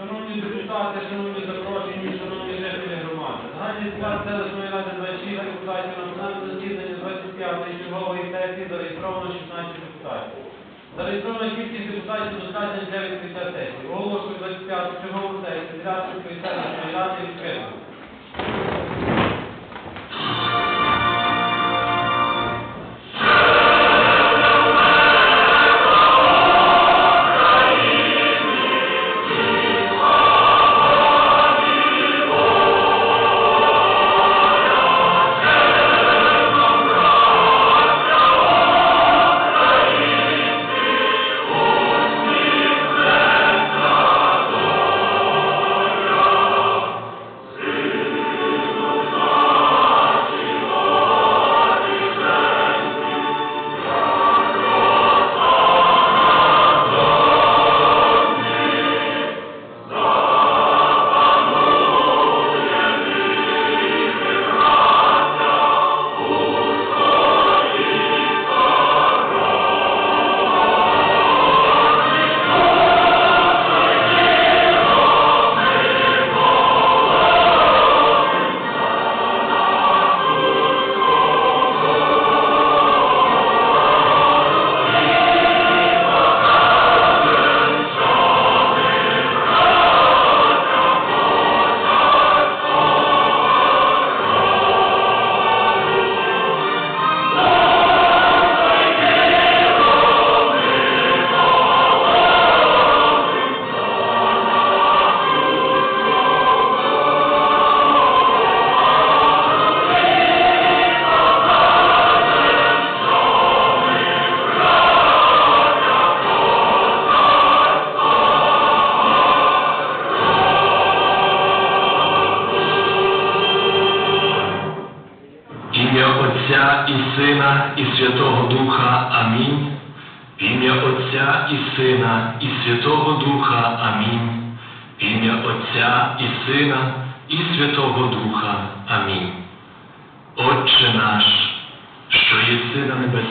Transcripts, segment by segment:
Шановні депутати, шановні запрошені, шановні жителі громади. Загальний склад селищної ради 26 депутатів на пленарному засіданні 25-ї чергової сесії зареєстровано 16 депутатів. Зареєстрована кількість депутатів достатньо для відкриття сесії. Оголошую 25-ту чергову сесію Зрядської селищної ради відкритою.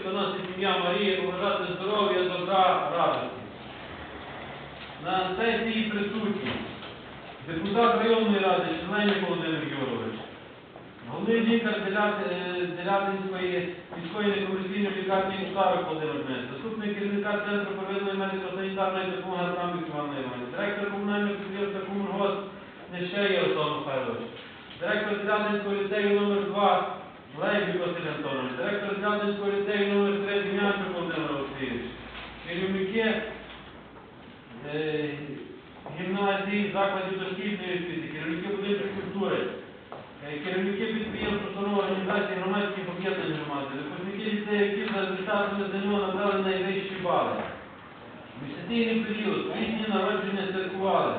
Всіх, хто носить ім'я Марії, побажати здоров'я, добра, радості. На сесії присутні депутат районної ради Членів Володимир Юрович, Головний лікар е, Делятинської міської некомерційної лікарні Кустарик Володимир Дмитрович, заступник керівника Центру первинної медико-санітарної допомоги Трамбік Іван Іванович, директор комунального підприємства Комунгос Нещеє Руслан Михайлович, директор Делятинського ліцею номер 2 Лейбі Василь Антонович, директор Делятинського ліцею номер 3 Дем'янчук Володимир Олексійович, керівники е, гімназії, закладів дошкільної освіти, керівники будинків культури, Е, керівники підприємств, установ організацій громадських об'єднань громади, випускники ліцею, які за результатами ЗНО набрали найвищі бали. Місяційний період, різні народження святкували.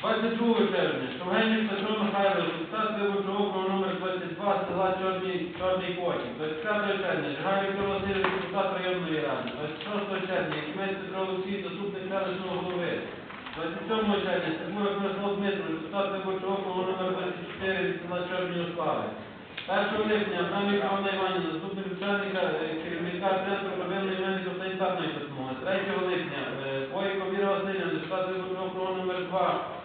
22 червня, Шовгенів Петро Михайлович, депутат виборчого округу номер 22 села Чорний, Чорний Потік. 25 червня, Жигай Віктор Васильович, депутат районної ради. 26 червня, Якимець Петро Олексій, заступник селищного голови. 27 червня, Степурак Мирослав Дмитрович, депутат виборчого округу номер 24 від села Чорної Слави. 1 липня Адамів Анна Іванівна, заступник начальника е, керівника Центру первинної медико-санітарної допомоги. 3 липня е, Бойко Віра Васильівна, депутат виборчого округу номер 2 від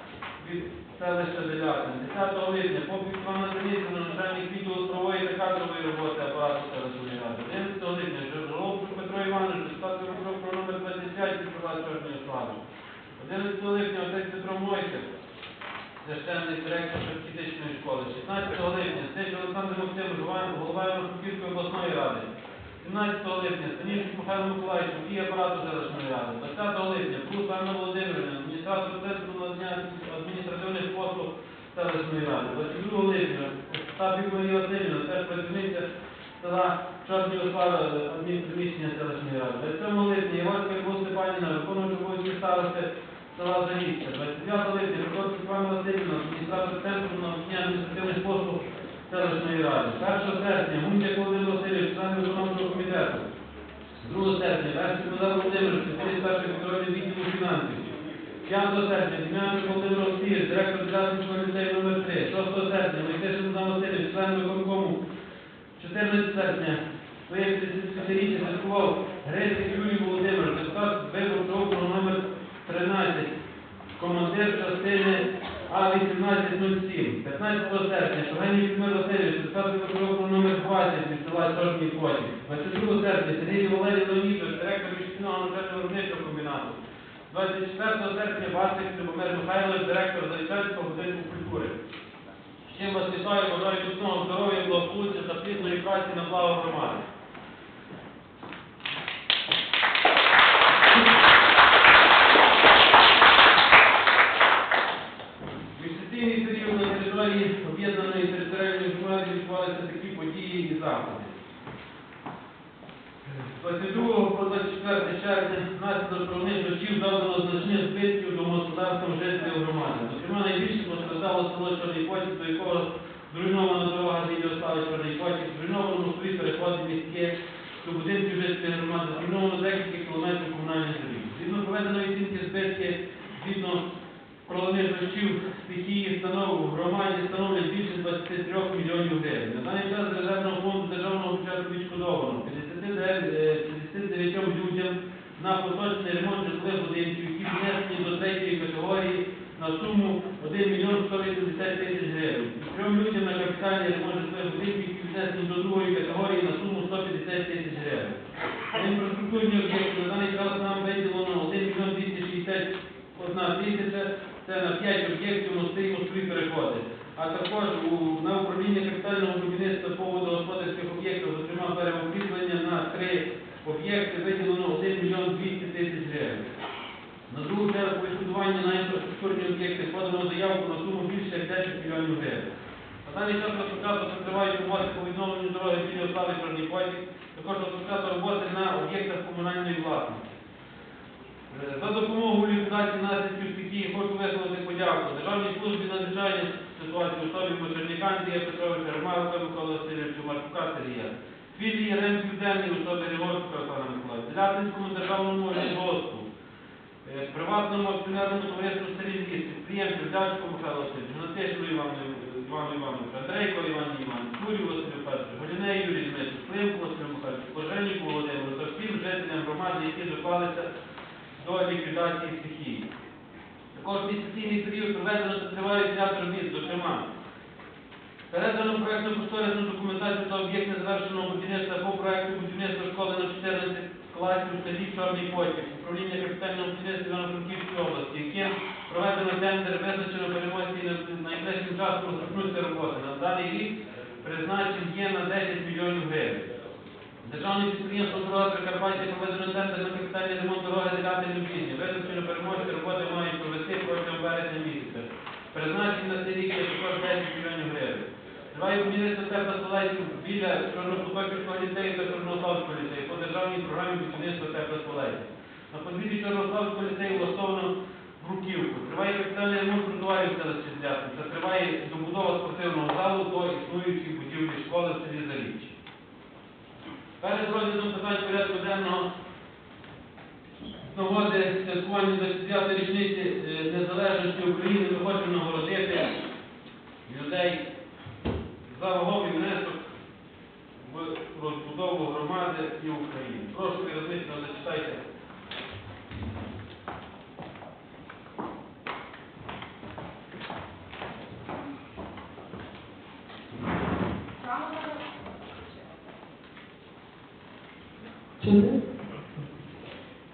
селища Делятин. 10 липня Попів Івана Денисівна, начальник відділу правової та кадрової роботи апарату селищної ради. 11 липня Жолобчук Петро Іванович, депутат виборчого округу номер 25 від села Чорної Слави. 11 липня отець Петро Мойсик, священний директор Шевченської школи. 16 липня Стеч Олександр Максимович, голова Івано-Франківської обласної ради. 17 липня Станішник Михайло Миколаївич, водій апарату селищної ради. 20 липня Прус Анна Володимирівна, адміністратор Центру надання адміністративних послуг селищної ради. 22 липня Стапік Марія Васильівна, теж працівниця села Чорні Ослава, адмінприміщення селищної ради. 27 липня Іванська Любов Степанівна, виконуючи обов'язки старости села Заріччя. 29 липня Прокопська Івана Васильівна, адміністратор Центру надання адміністративних послуг селищної ради. 1 серпня Мундяк Володимир Васильович, член виконавчого комітету. 2 серпня Верський Богдан Володимирович, спеціаліст першої контрольної відділу фінансів. 5 серпня Дем'янчук Володимир Олексійович, директор Ділянського ліцею номер 3. 6 серпня Мойсишин Богдан Васильович, член виконкому. 14 серпня своє 30-річчя святкував Грецький Юрій Володимирович, депутат виборчого номер 13, командир частини А-1807. 15 серпня Шовгеній Людмир Васильович, виборчого округу номер 20 від села Чорний Потік. 22 серпня Сергій Валерій Леонідович, директор навчального виробничого комбінату. 24 серпня Васик Любомир Михайлович, директор Зарічанського будинку культури. Чим вас вітаю, бажаю міцного здоров'я, благополуччя та плідної праці на благо громади. 4 червня 2016 про життів завдало значних збитків до домогосподарствам жителів громади. Зокрема, найбільше постраждало село Чорний Потік, до якого зруйнована дорога від Ярослави Чорний Потік, зруйновано мостові переходи міські до будинків жителів громади, зруйновано декілька кілометрів комунальних доріг. Згідно проведеної оцінки збитків, згідно Головних дощів стихії станов у громаді становлять більше 23 мільйонів гривень. На даний час з резервного фонду державного бюджету відшкодовано 59 е, 59 людям на поточний ремонт житлових будинків, які внесені до третьої категорії на суму 1 мільйон 180 тисяч гривень. Трьом людям на капітальний ремонт житлових будинків, які внесені до другої категорії на суму 150 тисяч гривень. Інфраструктурні об'єкти на даний час нам виділено 1 мільйон 261 тисяча, це на 5 об'єктів мости і мостові переходи. А також на управління капітального будівництва по водогосподарських об'єктах, зокрема 3 об'єкти виділено 1 мільйон 200 тисяч гривень. На другу чергу відшкодування на інфраструктурні об'єкти подано заявку на суму більше як 10 мільйонів гривень. На даний час розпочато тривають роботи по відновленню дороги біля Слави Чорний Потік, також розпочато роботи на об'єктах комунальної власності. Е, За допомогою ліквідації наслідків стихії хочу висловити подяку Державній службі надзвичайних ситуацій особі Бочерніка Андрія Петровича, Ромарка Микола Васильовича, Марчука Сергія, філії РЕМ Південний у особі Рігорського Оксана Миколаївна, Делятинському державному лісгоспу, е, приватному акціонерному товариству селі Ліс, підприємцю Дячко Михайло Васильович, Гнатишину Івану Івановичу, Андрейко Івану Івановичу, Курю Василю Петровичу, Голінею Юрію Дмитру, Климку Василю Михайловичу, Пожежніку Володимиру та всім жителям громади, які доклалися до ліквідації стихії. Також місяційний період проведено та тривають ряд робіт, зокрема, передано проєктну кошторисну документацію та об'єкт незавершеного будівництва по проєкту будівництва школи на 14 класів у селі Чорний Потік, управління капітального будівництва Івано-Франківської області, яким проведено тендер, визначено переможці і на- найближчим часом розпочнуться роботи. На даний рік призначень є на 10 мільйонів гривень. Державне підприємство «Дорога Прикарпаття» проведено тендер на капітальний ремонт дороги 9 Любізні. Визначено переможці роботи мають провести протягом березня місяця. Призначені на цей рік є також 10 мільйонів гривень. Триває будівництво теплосполетів біля Чорнопотоківського ліцею та Чорнославського ліцею по державній програмі будівництва теплосполетів. На подвір'ї Чорнославського ліцею влаштовано бруківку. Триває капітальний ремонт тротуарів селищі Злясне та триває добудова спортивного залу до існуючої будівлі школи в селі Заріччя. Перед розглядом питань порядку денного з нагоди святкування 29 річниці е, незалежності України ми хочемо нагородити людей за ваговий внесок в розбудову громади і України. Прошу керівництво, зачитайте.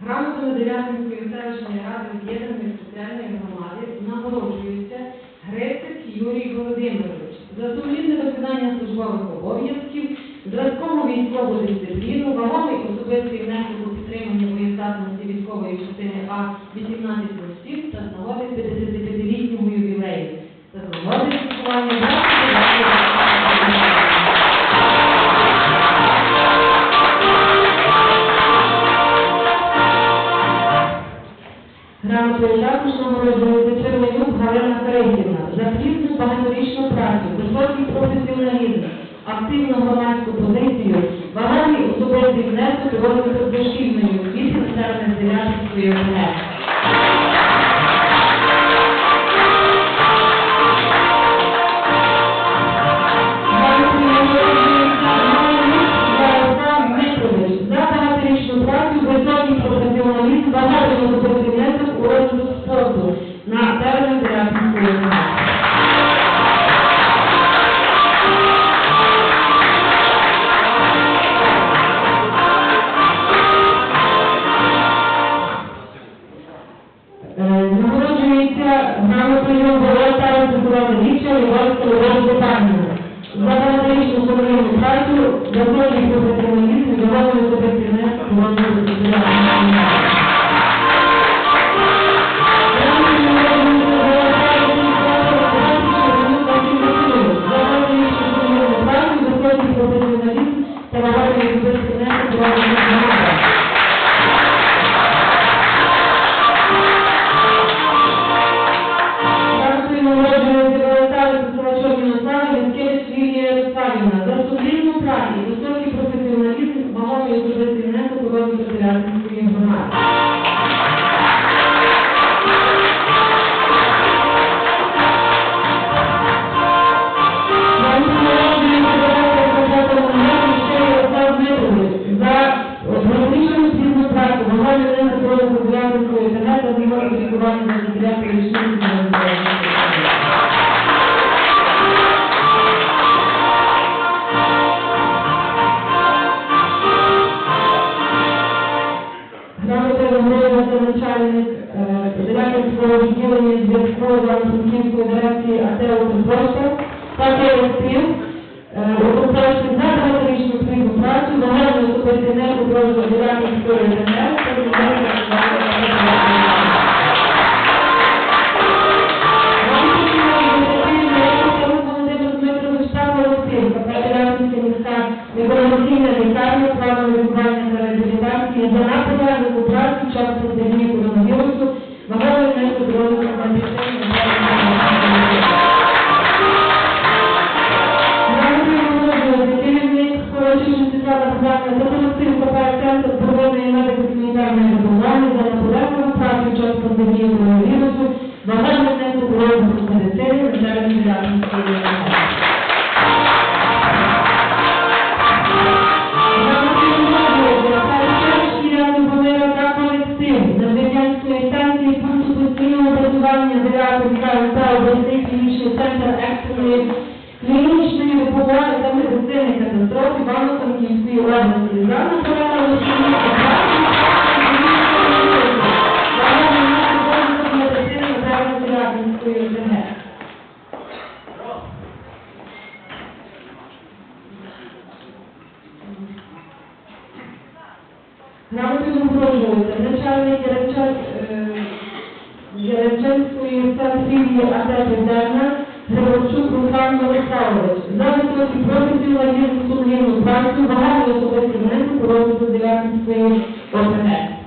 Грамотами 9-ї ради об'єднаної соціальної громади нагороджується Грецик Юрій Володимирович за сумлінне виконання службових обов'язків, зразкову військову дисципліну, вагомий особистий внесок у підтримання боєздатності військової частини А 18 осіб та з нагоди 55-літньому ювілею. Та з нагоди святкування Грамотою також педагогічну працю, високий професіоналізм, активну громадську позицію, вагальний особистий внесок і розвиток дошкільної освіти населення Селянської ОГЕ. Високий професіоналізм, вагальний особистий внесок у розвиток спорту. Ethiopia. Please open it.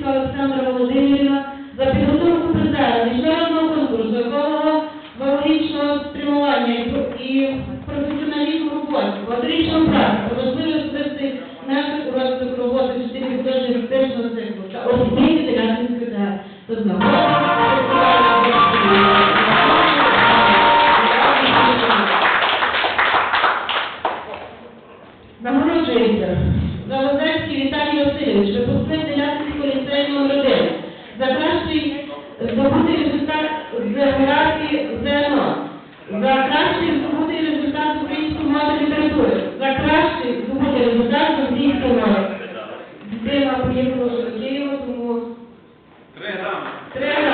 Кінська Олександра Володимирівна за підготовку призера міжнародного конкурсу, якого вагорічного спрямування і професіоналізму роботи, в отрічному праці. поїхало до Києва, тому... Три грами. Три грами.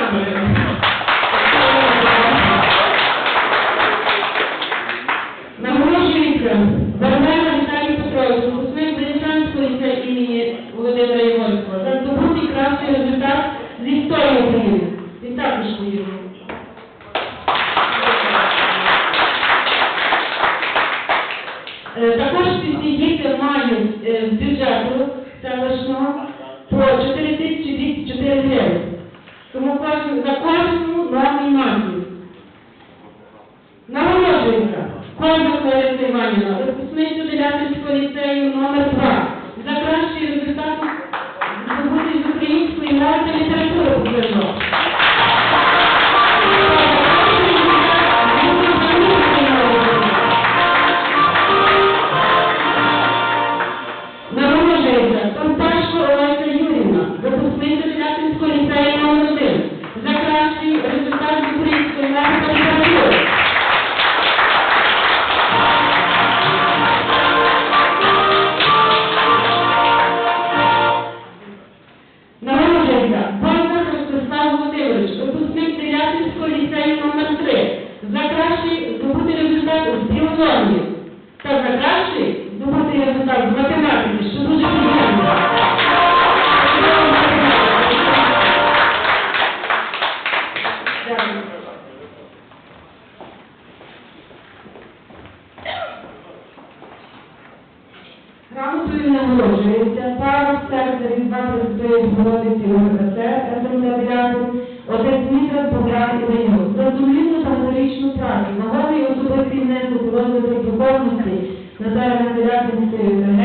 Грамотою нагороджується право серця різьба Пресвятої Богородиці УГКЦ СМТ Дряку, отець Мітра Богдан Іванюк за сумлінну та героїчну працю, нагоди і особистий внесок у розвиток духовності Наталії Надарятинської ОТГ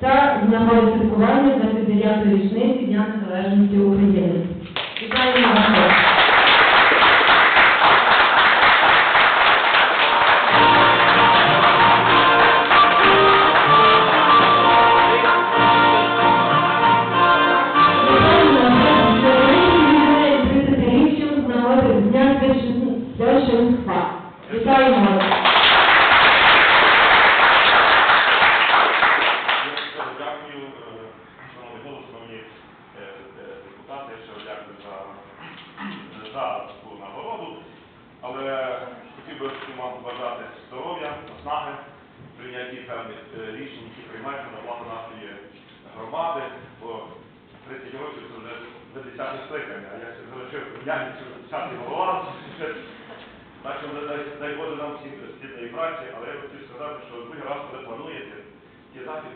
та з нагоди святкування 29-ї річниці Дня Незалежності України.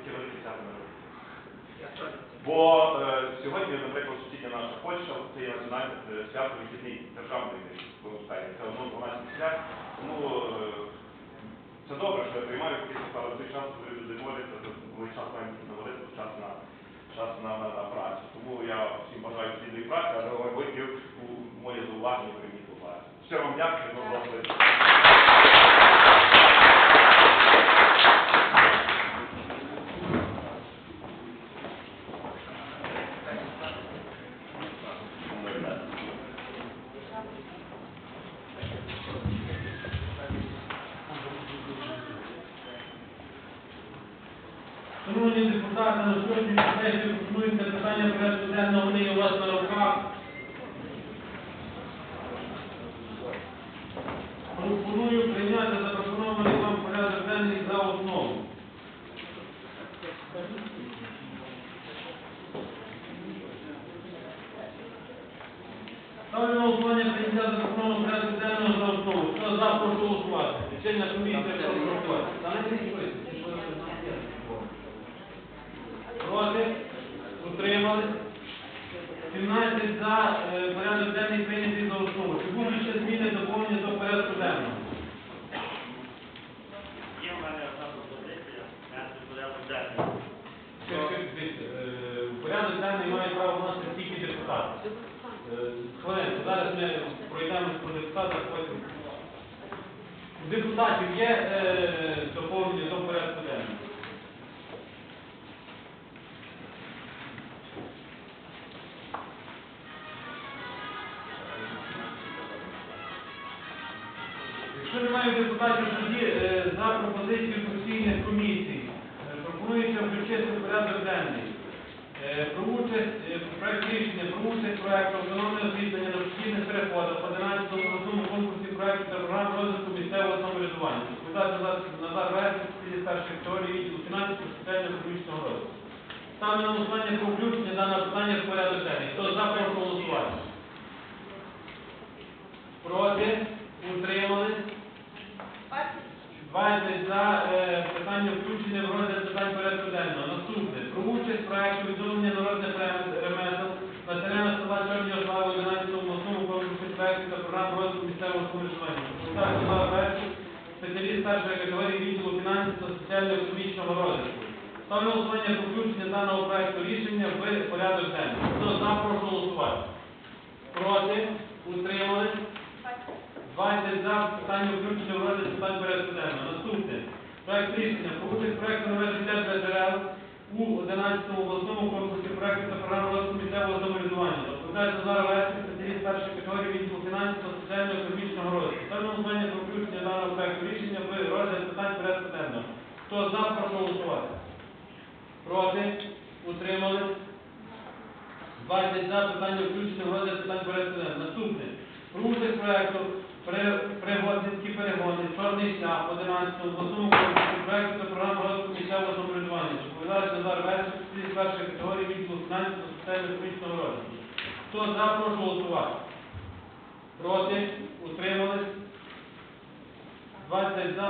керують. Бо е, сьогодні, наприклад, сусідня наша Польща, це є національне свято вихідний державний благостані. Це одно 12 свят. Тому е, це добре, що я приймаю якісь, але в цей час, коли люди моляться, коли час маємо на молитву, час на час на, на, на працю. Тому я всім бажаю плідної праці, але майбутніх у моє зауваження прийміть увагу. Все вам дякую, вам Ставлю на голосування прийняття запропонованого порядку денного за основу. Хто за, прошу голосувати. Рішення комісія, прошу голосувати. Та не підписуйте. Проти? Утримали? 17 за е, порядок денний прийнятий за основу. Чи будуть ще зміни доповнення до порядку денного? Є в мене одна пропозиція, внести в порядок денний. Ще, ще, дивіться, е, Порядок денний має право вносити тільки депутати. Е, Хвилинку, зараз ми пройдемось по депутатах, потім. У депутатів є е, доповнення до порядку денного? Якщо немає депутатів, тоді е, за пропозицією постійних комісій е, пропонується включити порядок денний. Е, Про участь, е, проект рішення про участь проекту автономне освітлення на постійних переходах в 11 обласному конкурсі проекту та програм розвитку місцевого самоврядування. Депутат Назар Версик, старшої теорії відділу фінансів соціально-економічного розвитку. Ставлю на голосування про включення даного питання в порядок денний. Хто за, прошу голосувати. Проти? Утримались? 20 за е, питання включення в розгляд питань порядку денного. Наступне. Про участь проекту відновлення народних рем- ремесел на теренах села Чорні Ослави 11 обласному конкурсі проекту та програм розвитку місцевого самоврядування. Депутат Села Вершик, спеціаліст старшої категорії відділу фінансів та соціально-економічного розвитку. Ставлю голосування про включення даного проекту рішення в порядок денний. Хто за, прошу голосувати. Проти? Утримались? 20 за питання включення в розгляд питань порядку денного. Наступне. Проект рішення про участь проекту нове життя для джерел у 11 обласному конкурсі проекту та програм розвитку місцевого самоврядування. Розповідає Назар Лесик, спеціаліст першої категорії відділу фінансів та соціально-економічного розвитку. Ставлю на про включення даного проекту рішення в розгляд питань порядку денного. Хто за, прошу голосувати. Проти? Утримались? 20 за питання включення в розгляд питань порядку денного. Наступне. Про участь проекту при- Пригодницькі перегони, чорний шлях, 11 обласному проекту та програми розвитку місцевого самоврядування. Доповідач Назар Вершик, з першої категорії відділу фінансів та соціально-економічного розвитку. Хто за, прошу голосувати. Проти? Утримались? 20 за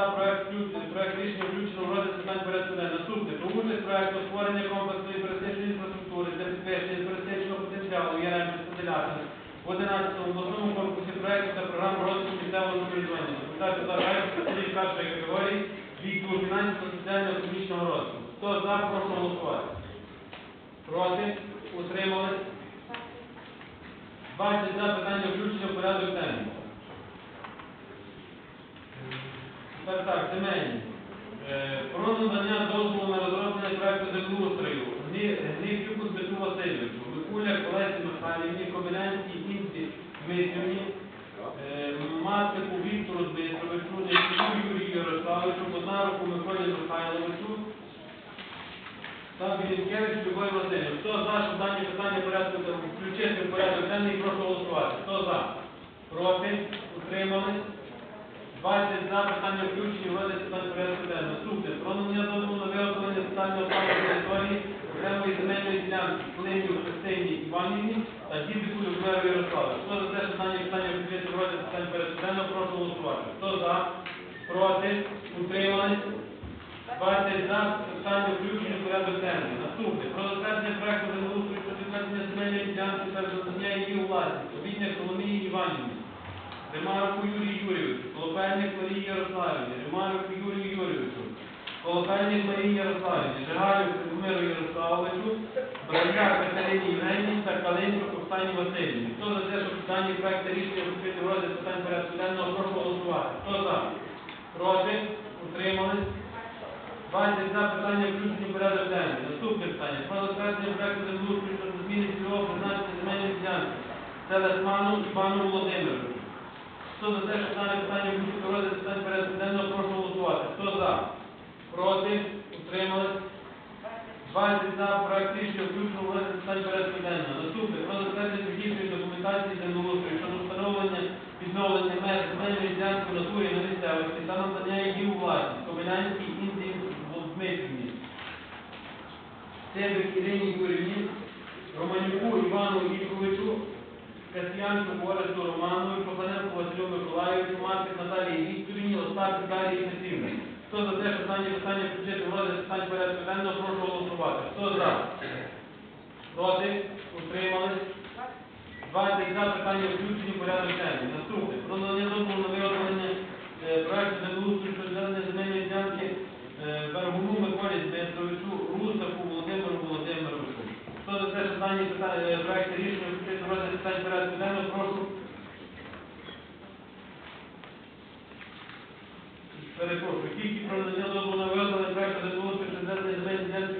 проект рішення включено в розгляд питань порядку денного. Наступне. Про участь проекту створення комплексної туристичної інфраструктури для підвищення туристичного потенціалу Яремче Стаделятина в 11 обласному конкурсі проекту та програм розвитку місцевого самоврядування. Депутат Назар Вершик, спеціаліст першої категорії відділу фінансів соціально-економічного розвитку. Хто за, прошу голосувати. Проти? Утримались? 20 за питання включення в порядок денний. Так, так, земельні. Е, Про надання дозволу на розроблення проекту землеустрою Гні- Гнівчуку Дмитру Васильовичу, Микуля Колесі Михайлівні, та Білінкевич Любові Васильович. Хто за, щоб дані питання порядку включити в порядок денний, прошу голосувати. Хто за? Проти? Утримались? 20 за питання включені в розгляд питань порядку денного. Наступне. Про надання дозволу на виготовлення детального плану території окремої земельної ділянки Клинів Христині Іванівні та Дідику Любмиру Ярославу. Хто за те, що дані питання включити в розгляд питань порядку денного, прошу голосувати. Хто за? Проти? Утримались? 20 за питання включені в порядок денний. Наступне. Про затвердження проекту землеустрою щодо відведення земельної ділянки та надання її у власність. Обідня Соломії Іванівні. Римаровку Юрію Юрійовичу, Колопельник Марії Ярославівні, Римаровку Юрію Юрійовичу, Колопельник Марії Ярославівні, Жигалю Любомиру Ярославовичу, Браняк Катерині Євгенівні та Калинчук Оксані Васильівні. Хто за те, щоб дані проекти рішення включити в розгляд питань порядку денного, прошу голосувати. Хто за? Проти? Утримались? 20 за питання включені в порядок денний. Наступне питання. Про затвердження проекту землеустрою щодо зміни цільового призначення земельної ділянки. Селесману Івану Володимировичу. Хто за те, що дане питання включити в розгляд питань порядку денного, прошу голосувати. Хто за? Проти? Утримались? 20 за проект рішення включено в розгляд питань порядку денного. Наступне. Про затвердження технічної документації землеустрою щодо встановлення відновлення меж земельної ділянки в натурі на місцевості та надання її у власність. Комінянській Володмитрівні. Цебик Ірині Юрівні, Романюку Івану Віковичу, Касьян Янку Оресту Романові, Попаненку Василю Миколаївичу, Марків Наталії Вікторівні, Остапі Дарії Петрівні. Хто за те, що дані питання включити в розгляд порядку денного, прошу голосувати. Хто за? Проти? Утримались? 20 за питання включені в порядок денний. Наступне. Про надання дозволу на виготовлення е, проекту землеустрою щодо земельної ділянки Вергуну Миколі Дмитровичу, Русаку Володимиру Володимировичу. Хто за те, що дані е, проекти рішення включити розгляд питань порядку денного, прошу. Перепрошую, тільки про надання дозволу на